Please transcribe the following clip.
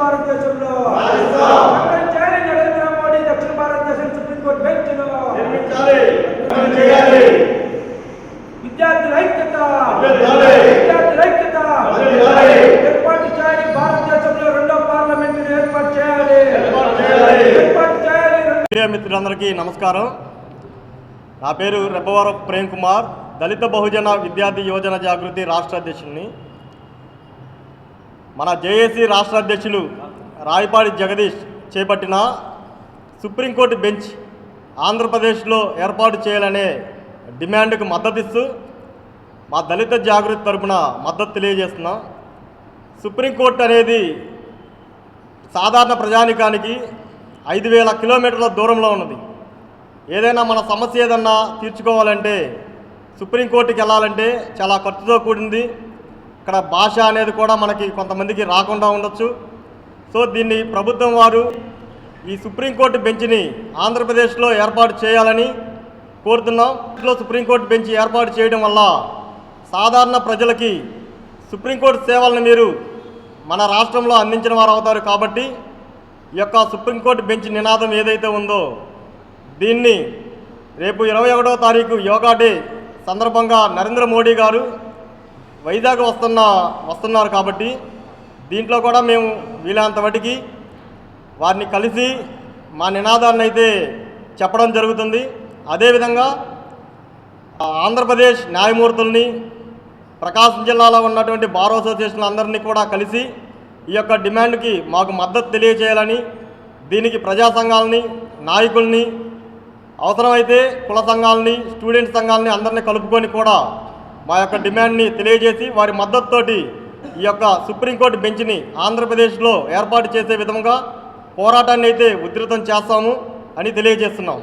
భారతదేశంలో అక్కడ చేయాలి నరేంద్ర మోడీ దక్షిణ భారతదేశం సుప్రీంకోర్టు బెంచ్ను విద్యార్థుల ఐక్యత విద్యార్థుల ఐక్యత ఏర్పాటు చేయాలి భారతదేశంలో రెండో పార్లమెంట్ ఏర్పాటు చేయాలి ఏర్పాటు చేయాలి మిత్రులందరికీ నమస్కారం. నా పేరు రెబ్బవరం ప్రేమ్ కుమార్ దళిత బహుజన విద్యార్థి యువజన జాగృతి రాష్ట్ర అధ్యక్షుడిని. మన జేఏసీ రాష్ట్ర అధ్యక్షులు రాయపాడి జగదీష్ చేపట్టిన సుప్రీంకోర్టు బెంచ్ ఆంధ్రప్రదేశ్లో ఏర్పాటు చేయాలనే డిమాండ్కు మద్దతిస్తూ మా దళిత జాగృతి తరపున మద్దతు తెలియజేస్తున్నాం. సుప్రీంకోర్టు అనేది సాధారణ ప్రజానికానికి ఐదు వేల కిలోమీటర్ల దూరంలో ఉన్నది. ఏదైనా మన సమస్య ఏదన్నా తీర్చుకోవాలంటే సుప్రీంకోర్టుకి వెళ్ళాలంటే చాలా ఖర్చుతో కూడింది. అక్కడ భాష అనేది కూడా మనకి కొంతమందికి రాకుండా ఉండొచ్చు. సో దీన్ని ప్రభుత్వం వారు ఈ సుప్రీంకోర్టు బెంచ్ని ఆంధ్రప్రదేశ్లో ఏర్పాటు చేయాలని కోరుతున్నాం. ఇంట్లో సుప్రీంకోర్టు బెంచ్ ఏర్పాటు చేయడం వల్ల సాధారణ ప్రజలకి సుప్రీంకోర్టు సేవలను మీరు మన రాష్ట్రంలో అందించిన వారు అవుతారు కాబట్టి ఈ యొక్క సుప్రీంకోర్టు బెంచ్ నినాదం ఏదైతే ఉందో దీన్ని రేపు ఇరవై ఒకటో తారీఖు యోగా డే సందర్భంగా నరేంద్ర మోడీ గారు వైజాగ్ వస్తున్న వస్తున్నారు కాబట్టి దీంట్లో కూడా మేము వీలైనంత మటుకి వారిని కలిసి మా నినాదాన్ని అయితే చెప్పడం జరుగుతుంది. అదేవిధంగా ఆంధ్రప్రదేశ్ న్యాయమూర్తుల్ని ప్రకాశం జిల్లాలో ఉన్నటువంటి బార్ అసోసియేషన్ అందరినీ కూడా కలిసి ఈ యొక్క డిమాండ్కి మాకు మద్దతు తెలియజేయాలని దీనికి ప్రజా సంఘాలని నాయకుల్ని అవసరమైతే కుల సంఘాలని స్టూడెంట్ సంఘాలని అందరినీ కలుపుకొని కూడా మా యొక్క డిమాండ్ని తెలియజేసి వారి మద్దతుతోటి ఈ యొక్క సుప్రీంకోర్టు బెంచ్ని ఆంధ్రప్రదేశ్లో ఏర్పాటు చేసే విధంగా పోరాటాన్ని అయితే ఉధృతం చేస్తాము అని తెలియజేస్తున్నాం.